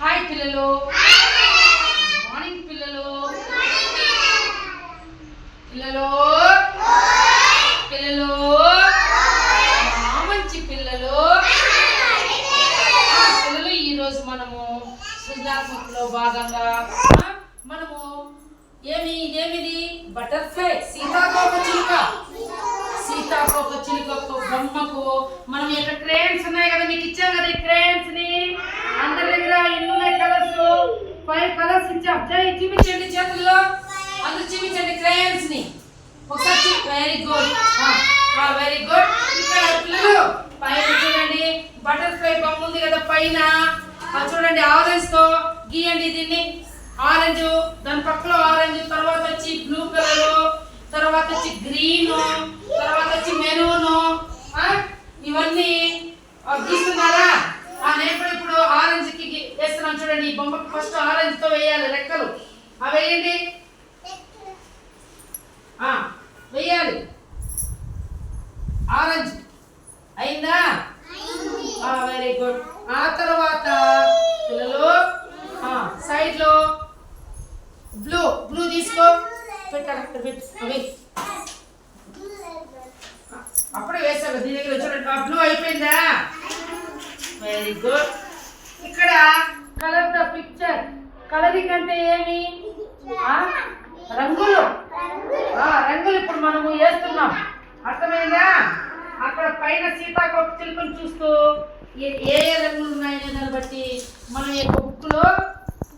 Hi పిల్లలు. Morning పిల్లలు. పిల్లలు. పిల్లలు. మంచి పిల్లలు. పిల్లలు ఈ రోజు మనము సృజనాత్మకలో భాగంగా మనము ఏమి ఇదేమిది? బటర్ఫ్లై సీతాకోక చిలుక. సీతాకోక చిలుకకు బొమ్మకు మనం ఇక్కడ క్రేన్స్ ఉన్నాయి కదా మీకు ఇచ్చాం కదా ఈ క్రేన్స్ని అందరి దగ్గర ఎన్ని ఉన్నాయి కలర్స్ ఫైవ్ కలర్స్ ఇచ్చాం చూపించండి చేతుల్లో. అందరు చూపించండి క్రేయన్స్ని. ఒకసారి వెరీ గుడ్. Very good. ఇక్కడ పిల్లలు పైన చూడండి. బటర్ఫ్లై బొమ్మ ఉంది కదా పైన. అది చూడండి ఆరెంజ్తో గీయండి దీన్ని. ఆరెంజ్ దాని పక్కలో ఆరెంజ్ తర్వాత వచ్చి బ్లూ కలర్ తర్వాత వచ్చి గ్రీన్ తర్వాత వచ్చి మెరూన్. ఇవన్నీ గీస్తున్నారా ఆ నేను కూడా ఇప్పుడు ఆరెంజ్కి గీ- వేస్తున్నాను చూడండి. ఈ బొమ్మకి ఫస్ట్ ఆరెంజ్తో వేయాలి రెక్కలు. అవి వేయండి. ఆ, వేయాలి. ఆరెంజ్. అయిందా? వెరీ గుడ్ ఆ తర్వాత పిల్లలు సైడ్లో బ్లూ బ్లూ తీసుకో. అప్పుడే వేసావు దీని దగ్గర ఆ బ్లూ అయిపోయిందా? వెరీ గుడ్ ఇక్కడ కలర్ ద పిక్చర్ కలరింగ్ అంటే ఏమి? రంగులు. రంగులు ఇప్పుడు మనము వేస్తున్నాం. అర్థమైందా? అక్కడ పైన సీతాకోక చిలుకను చూస్తూ ఏ ఏ రంగులు ఉన్నాయనే దాన్ని బట్టి మనం ఈ బుక్లో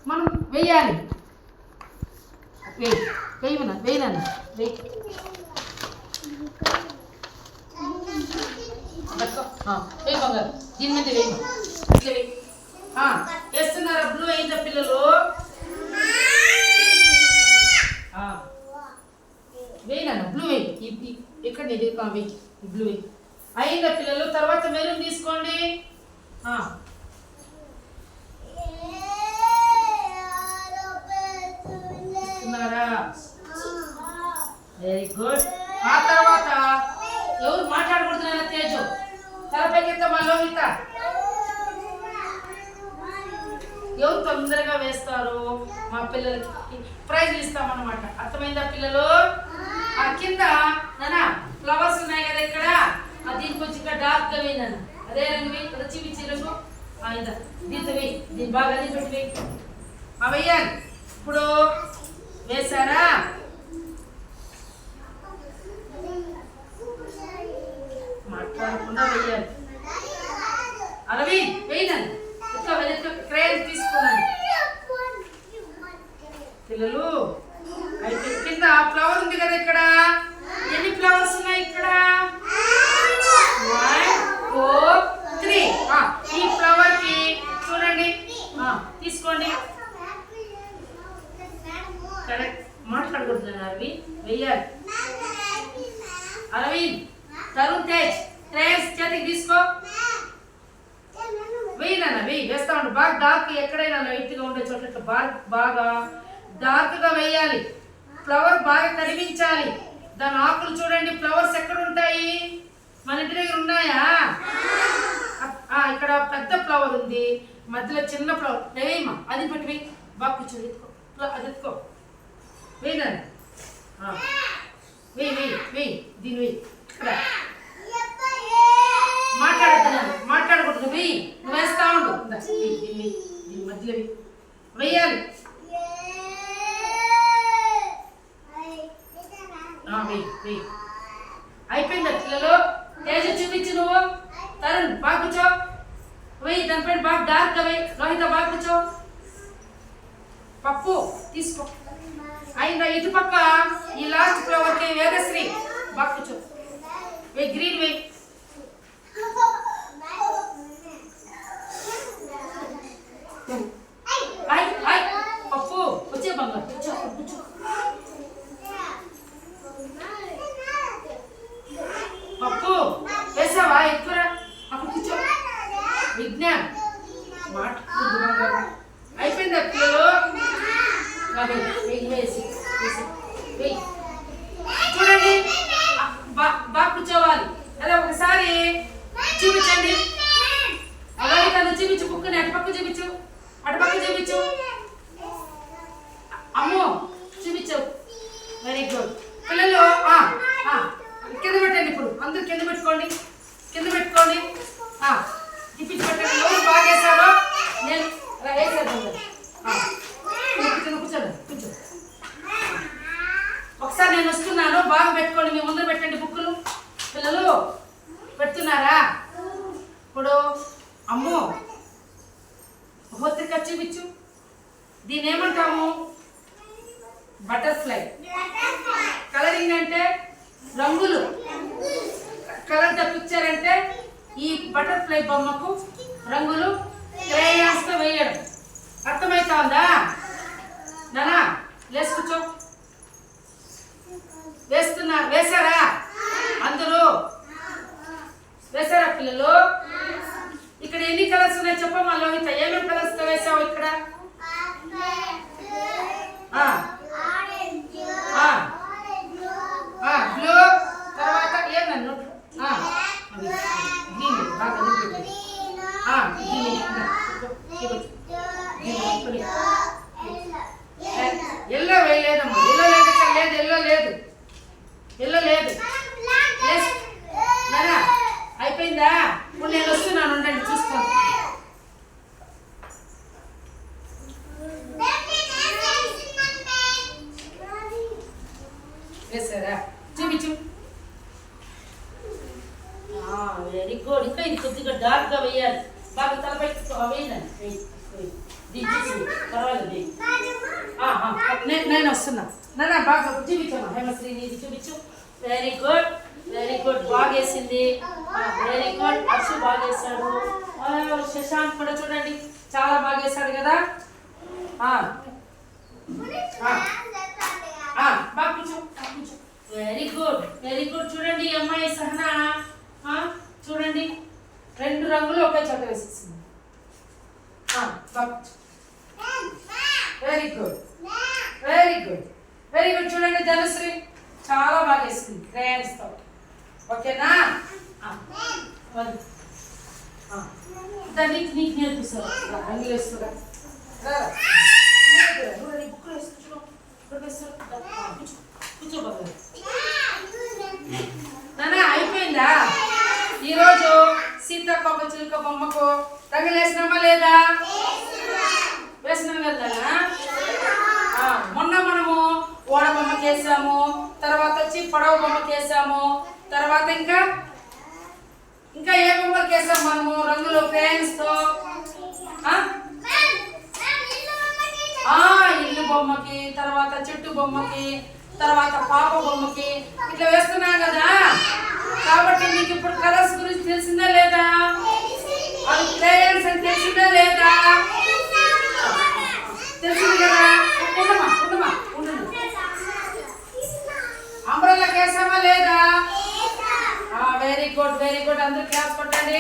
మనం వేయాలి. వేయి వేయమన్నా వేయనన్నా వేయి. దీని మీద వెయ్యి ఇట్లా ఆ, వేస్తున్నారా బ్లూ అయిందా పిల్లలు? ఆ. వేయనన్న బ్లూ వేయి. ఇక్కడ ఇది ఆ, వేయి బ్లూ వేయి. అయిందా పిల్లలు తర్వాత మెరూన్ తీసుకోండి. ఆ, వెరీ గుడ్ ఆ తర్వాత ఎవరు మాట్లాడకూడదు తేజు? తలపైకి మా లోహిత. ఎవరు తొందరగా వేస్తారు మా పిల్లలకి ప్రైజ్ ఇస్తామన్నమాట. అర్థమైందా పిల్లలు? ఆ కింద నానా ఫ్లవర్స్ ఉన్నాయి కదా ఇక్కడ? ఆ దీనికి వచ్చి ఇక్కడ డార్క్గా నాన్న అదే రంగు వేయి కదా చూపించి రంగు. ఆ, ఇదా దీంతో వేయి. దీని బాగా అది పెట్టి వేయి. ఆ ఇప్పుడు వేశారా? మాట్లాడకుండా వెయ్యాలి. అరవి వేయనండి నన్ను పిల్లలు. అయితే కింద ఫ్లవర్ ఉంది కదా ఇక్కడ? ఎన్ని ఫ్లవర్స్ ఉన్నాయి ఇక్కడ? వన్ ఫోర్ త్రీ ఈ ఫ్లవర్కి చూడండి. తీసుకోండి. కరెక్ట్ మాట్లాడకూడదు అరవి. వెయ్యాలి. అరవింద్ తరుణ్ తేజ్ తేజ్ చేతికి తీసుకో. వెయ్యి నాన్న వెయ్యి. వేస్తా ఉండు. బాగా డాక్ ఎక్కడైనా లైట్గా ఉండే చోట్ల బాగా బాగా డార్క్గా వేయాలి ఫ్లవర్ బాగా కనిపించాలి దాని ఆకులు చూడండి ఫ్లవర్స్ ఎక్కడ ఉంటాయి మన ఇంటి దగ్గర ఉన్నాయా? ఇక్కడ పెద్ద ఫ్లవర్ ఉంది. మధ్యలో చిన్న ఫ్లవర్. వేయమ్మా అది పెట్టి బాగా కూర్చొని ఎత్తుకో. అది ఎత్తుకో. వెయ్యి నాన్న ఆ. వెయ్యి దీని వెయ్యి ఇక్కడ. మాట్లాడుతున్నాను మాట్లాడకూడదు. వెయ్యి నువ్వు వేస్తా ఉండు. దీన్ని దీని మధ్యలో వేయాలి వెయ్యాలి. వెయ్యి అయిపోయిందా పిల్లలు? తేజ చూపించు నువ్వు. తరుణ్ బాగా కూర్చో. వెయ్యి దానిపైన బాగా డార్క్ వెయ్యి రోహిత బాగా కూర్చో. పప్పు తీసుకో. అయిందా ఇటు పక్క ఈ లాస్ట్ ఫ్లవర్కి వేదశ్రీ బాగా కూర్చో. వెయ్యి గ్రీన్ వెయ్యి హాయ్ హాయ్ పప్పు వచ్చే బంగారు కూర్చో కూర్చో పప్పు వేసావా ఎక్కువ అక్కడ కూర్చో విజ్ఞాన్ మాట బంగారు అయిపోయిందా పిల్లలు బాగా వెయ్యి వేసి వేసి వెయ్యి చూడండి ఆ, బా- బాగా కూర్చోవాలి అదే ఒకసారి చూపించండి అలాగే తను చూపించు బుక్ని అటు పక్క చూపించు అటు పక్క చూపించు అమ్మో చూపించు వెరీ గుడ్ పిల్లలు కింద పెట్టండి ఇప్పుడు. అందరు కింద పెట్టుకోండి. కింద పెట్టుకోండి. ఆ, తిప్పించి పెట్టండి. ఎవరు బాగా వేసారో నేను వేసేద్దాం కూర్చోండి కూర్చోండి కూర్చో ఒకసారి నేను వస్తున్నాను. బాగా పెట్టుకోండి. మీ ముందర పెట్టండి బుక్కులు. పిల్లలు పెడుతున్నారా? ఇప్పుడు అమ్మో భౌతిక చూపించు దీని ఏమంటాము? బటర్ఫ్లై. కలరింగ్ అంటే రంగులు. కలర్ ద పిక్చర్ అంటే ఈ బటర్ఫ్లై బొమ్మకు రంగులు క్రేయాన్స్తో వేయడం. అర్థమవుతుందా నానా లేచి కూర్చో. వేస్తున్నా వేశారా? అందరూ? వేశారా పిల్లలు? ఇక్కడ ఎన్ని కలర్స్ ఉన్నాయి చెప్పమ్మా లోహిత? ఏమేమి కలర్స్ వేసావు ఇక్కడ ఆ, ఆ, ఆ, బ్లూ తర్వాత ఏం నన్ను ఆ, అది, గ్రీన్ బాగా నింపి ఆ, గ్రీన్ ఇంకా, ఇదిగో, గ్రీన్ ఇప్పుడు. ఎల్లో వేయలేదమ్మా ఎల్లో లేదు ఇక్కడ లేదు ఎల్లో లేదు. ఎల్లో లేదు. అయిపోయిందా? ఇప్పుడు నేను వస్తున్నాను ఉండండి చూస్తాను వేసారా చూపించు. Ah, వెరీ గుడ్ ఇంకా ఇది కొద్దిగా డార్క్గా వేయాలి. బాగా తలపై వేయండి వేయి, పర్వాలేదు నేను నేను వస్తున్నా నాన్న బాగా చూపించమ్మా హేమశ్రీ ఇది చూపించు వెరీ గుడ్ వెరీ గుడ్ బాగా వేసింది వెరీ గుడ్ హర్షు బాగా వేసాడు శశాంక్ కూడా చూడండి. చాలా బాగా వేసాడు కదా బాగా కూర్చో వెరీ గుడ్ వెరీ గుడ్ చూడండి అమ్మాయి సహనా. చూడండి. రెండు రంగులు ఒకే చోట వేసేసింది. Very good very good very good చూడండి ధనశ్రీ. చాలా బాగా వేసింది. క్రేయన్స్తో ఓకేనా దాన్ని నీకు నీకు రంగులు వేస్తురా రా, రా. నువ్వు నీ బుక్లో వేస్తు చూడు. ఇక్కడ వేస్తు. దా, ఆ, కూర్చో కూర్చో బాగా నాన్న అయిపోయిందా ఈరోజు సీతాకోక చిలుక బొమ్మకు రంగులు వేసినామా లేదా వేసినాం కదా మొన్న మనము ఓడ బొమ్మకి వేసాము తర్వాత వచ్చి పడవ బొమ్మకి వేసాము తర్వాత ఇంకా? ఇంకా ఏ బొమ్మకి వేసాం మనము? రంగులు పెన్స్తో ఆ? ఆ ఇల్లు బొమ్మకి తర్వాత చెట్టు బొమ్మకి తర్వాత పాప బొమ్మకి ఇట్లా వేస్తున్నాం కదా? కాబట్టి నీకు ఇప్పుడు కలర్స్ గురించి తెలిసిందా లేదా? అవి క్రేయన్స్ అని తెలిసిందా లేదా? తెలిసింది కదా? ఉండమా ఉండమా ఉండు అంబ్రెల్లా కేసామా లేదా? వెరీ గుడ్ వెరీ గుడ్ అందరూ క్లాస్ కొట్టండి.